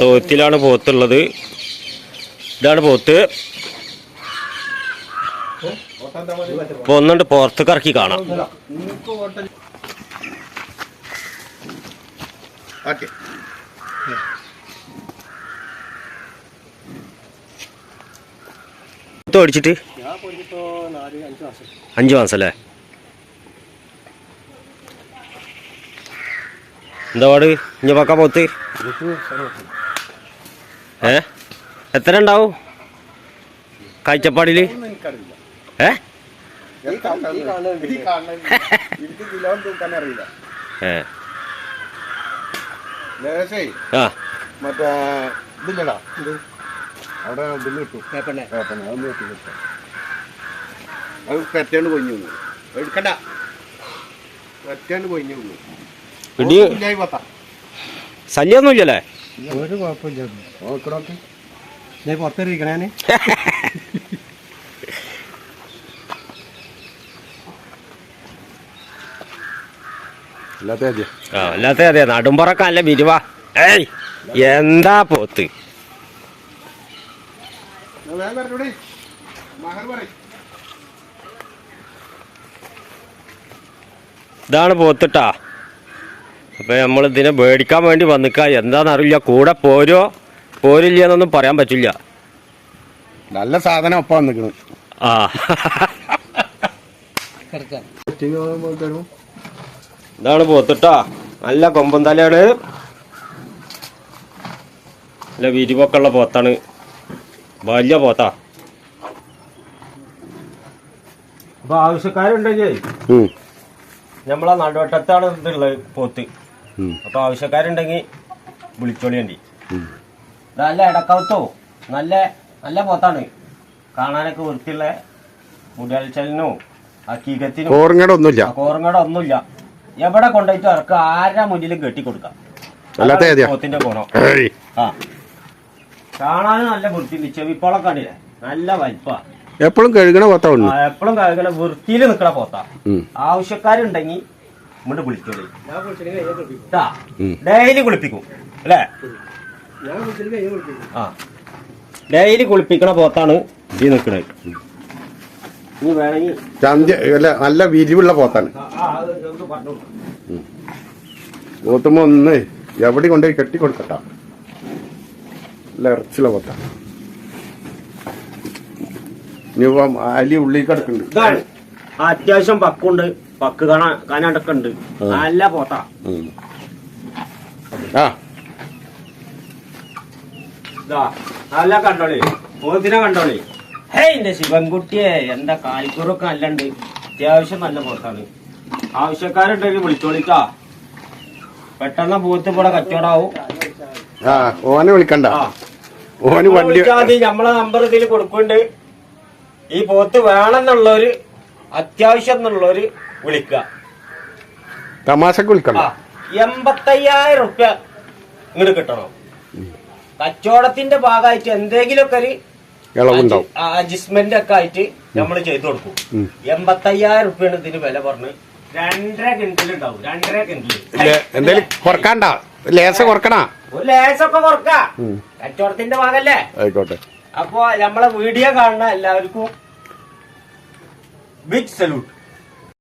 തോത്തിലാണ് പോത്തുള്ളത്. ഇതാണ് പോത്ത്. ഇപ്പൊ ഒന്നുണ്ട് പുറത്തേക്ക് ഇറക്കി കാണാം. ഓക്കെ. ഓടിച്ചിട്ട്? അഞ്ചു മാസം അല്ലേ? എന്താ പാട്? ഇഞ്ഞ പക്ക പോത്ത്. ഏ? എത്ര ഉണ്ടാവും? എനിക്കറിയില്ല ഏ? ആ. കൊഞ്ഞു എടുക്കണ്ട. പെറ്റാണ്ട് കൊഞ്ഞു ഇടി ശല്യമൊന്നുമില്ലല്ലേ ഒരു കുഴപ്പമില്ല ഞാൻ ആ അല്ലാത്ത അതെ നടുമ്പറക്കല്ല ബിരുവാ ഏയ് എന്താ പോത്ത്? ഇതാണ് പോത്തിട്ടാ. അപ്പൊ നമ്മൾ ഇതിനെ മേടിക്കാൻ വേണ്ടി വന്നിക്ക. എന്താണെന്നറിയില്ല കൂടെ പോരോ? പോരില്ല എന്നൊന്നും പറയാൻ പറ്റില്ല. നല്ല സാധനം ഒപ്പം വന്നിക്കണ്. ആ. ഇതാണ് പോത്തിട്ടാ. നല്ല കൊമ്പൻ തലയാണ്. നല്ല വിരിവൊക്കെയുള്ള പോത്താണ്. വലിയ പോത്താ. അപ്പൊ ആവശ്യക്കാരുണ്ടെങ്കിൽ നമ്മളെ നടുവട്ടത്താണ് ഇതുള്ളത് പോത്ത്. അപ്പൊ ആവശ്യക്കാരുണ്ടെങ്കിൽ വിളിച്ചോളിയണ്ടി നല്ല ഇടക്കവത്തോ നല്ല നല്ല പോത്താണ്. കാണാനൊക്കെ വൃത്തിയുള്ള മുടിയാൽച്ചലിനോ അക്കീകത്തിനോ കോറങ്ങടെ ഒന്നുമില്ല കോറങ്ങട ഒന്നുമില്ല എവിടെ കൊണ്ടുപോയിട്ട് ഇറക്കുക ആരുടെ മുന്നിലും കെട്ടി കൊടുക്കാം? അല്ലാത്ത അതാണ് പോത്തിന്റെ ഗുണം. ആ. കാണാനും നല്ല വൃത്തി ചെവിപ്പോളൊക്കെ കണ്ടില്ലേ? നല്ല വലിപ്പാ. എപ്പോഴും കഴുകണ പോത്ത എപ്പോഴും കഴുകണ വൃത്തിയിൽ നിക്കണ പോത്ത. ആവശ്യക്കാരുണ്ടെങ്കിൽ ഡെയിലി കുളിപ്പിക്കും അല്ലേ? ആ. ഡെയിലി കുളിപ്പിക്കണ പോത്താണ് ഈ നിൽക്കുന്നത് ഇനി വേണമെങ്കിൽ ചന്ത അല്ല നല്ല വിരിവുള്ള പോത്താണ്. പോത്തുമ്പോ ഒന്ന് എവിടെ കൊണ്ടുപോയി കെട്ടി കൊടുക്കട്ട നല്ല ഇറച്ചിലെ പോത്ത അലി ഉള്ളിൽ കിടക്കുന്നുണ്ട്. അത്യാവശ്യം പക്കുണ്ട് പക്ക് കാണാൻ കാണാണ്ടൊക്കെ ഉണ്ട് നല്ല പോത്ത. ആ. നല്ല കണ്ടോളി. പോത്തിനെ കണ്ടോളി. ഹേ എന്റെ ശിവൻകുട്ടിയെ എന്താ കാലിക്കൂറൊക്കെ നല്ല ഉണ്ട് അത്യാവശ്യം നല്ല പോത്താണ് ആവശ്യക്കാരുണ്ടെങ്കിൽ വിളിച്ചോളിക്കാ പെട്ടെന്ന് പോത്ത് ഇവിടെ കച്ചവടാവും. ആ ഓനെ വിളിക്കണ്ട. ഓന് വണ്ടി നമ്മളെ നമ്പർ ഇതിൽ കൊടുക്കുന്നുണ്ട്. ഈ പോത്ത് വേണമെന്നുള്ളൊരു അത്യാവശ്യം എന്നുള്ളൊരു വിളിക്കുക. തമാശക്ക് വിളിക്കണം എൺപത്തയ്യായിരം റുപ്യ ഇങ്ങോട്ട് കിട്ടണം. കച്ചവടത്തിന്റെ ഭാഗമായിട്ട് എന്തെങ്കിലുമൊക്കെ ഒരു ഇളവുണ്ടാവും. അഡ്ജസ്റ്റ്മെന്റ് ഒക്കെ ആയിട്ട് നമ്മൾ ചെയ്തു കൊടുക്കും. എൺപത്തയ്യായിരം റുപ്യാണ് ഇതിന് വില പറഞ്ഞ് രണ്ടര കിണ്ടിലുണ്ടാവും രണ്ടര കിണ്ടിൽ ഇല്ലേ, എന്തേലും കുറക്കണ്ട? ലേസ കുറക്കണ? ഒരു ലേശമൊക്കെ കുറക്ക. കച്ചവടത്തിന്റെ ഭാഗല്ലേ? ആയിക്കോട്ടെ. അപ്പൊ നമ്മളെ വീഡിയോ കാണുന്ന എല്ലാവർക്കും ബിഗ് സല്യൂട്ട്.